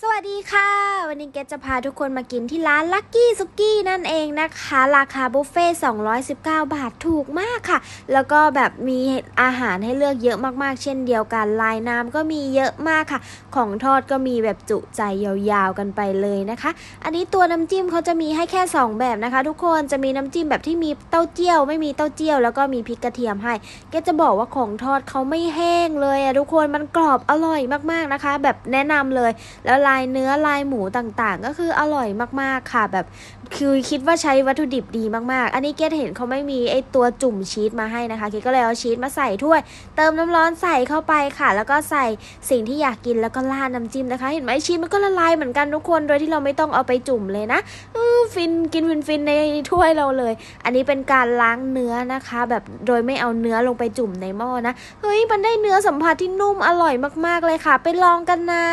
สวั สดีค่ะ วันนี้เกดจะพาทุกคนมากินที่ร้านลักกี้ซุกี้นั่นเองนะคะ ราคาบุฟเฟ่219 บาทถูกมากค่ะ แล้วก็แบบมีอาหารให้เลือกเยอะมากๆ เช่นเดียวกันลายน้ำก็มีเยอะมากค่ะ ของทอดก็มีแบบจุใจยาวๆกันไปเลยนะคะ อันนี้ตัวน้ำจิ้มเขาจะมีให้แค่ 2 แบบนะคะ ทุกคนจะมีน้ำจิ้มแบบที่มีเต้าเจี้ยว ไม่มีเต้าเจี้ยวแล้วก็มีพริกกระเทียมให้เกดจะบอกว่าของทอดเขาไม่แห้งเลยอะทุกคนมันกรอบอร่อยมากๆนะคะ แบบแนะนำเลยแล้วลายเนื้อลายหมูต่างๆ ก็คืออร่อยมากๆค่ะ แบบคือคิดว่าใช้วัตถุดิบดีมากๆ อันนี้เกดเห็นเขาไม่มีไอตัวจุ่มชีสมาให้นะคะเกดก็เลยเอาชีสมาใส่ถ้วย เติมน้ำร้อนใส่เข้าไปค่ะ แล้วก็ใส่สิ่งที่อยากกินแล้วก็ราดน้ำจิ้มนะคะ เห็นไหมชีสมันก็ละลายเหมือนกันทุกคนโดยที่เราไม่ต้องเอาไปจุ่มเลยนะฟินกินฟินฟินๆในถ้วยเราเลย อันนี้เป็นการล้างเนื้อนะคะ แบบโดยไม่เอาเนื้อลงไปจุ่มในหม้อนะเฮ้ยมันได้เนื้อสัมผัสที่นุ่มอร่อยมากๆเลยค่ะ ไปลองกันนะ